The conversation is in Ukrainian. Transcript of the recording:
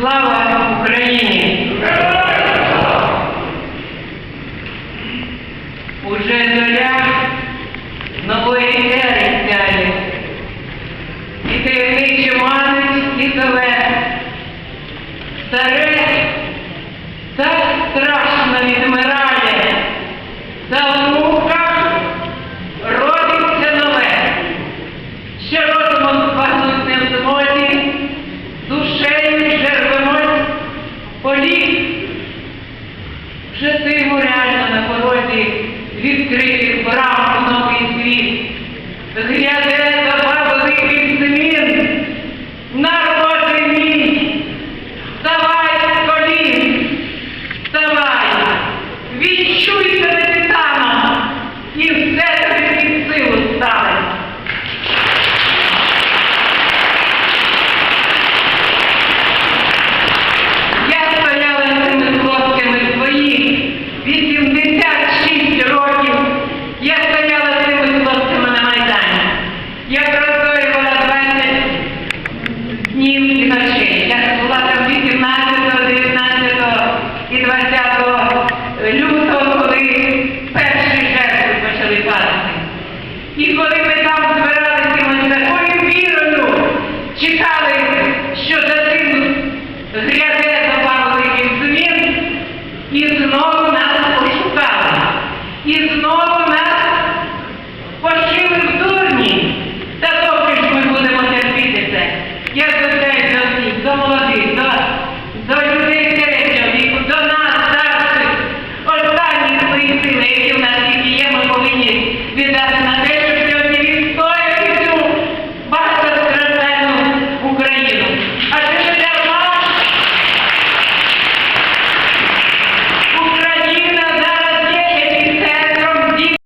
Слава Україні! Уже доля нової ери сяє, і таємниче манить і старе Гляде днів і ночей. Я була там 18, 19 і 20 лютого, коли перші жертви почали падати. І коли ми там збиралися, ми з такою вірою чекали, що за гряде зряде запалили інсулін, і знову нас пошукали. І знову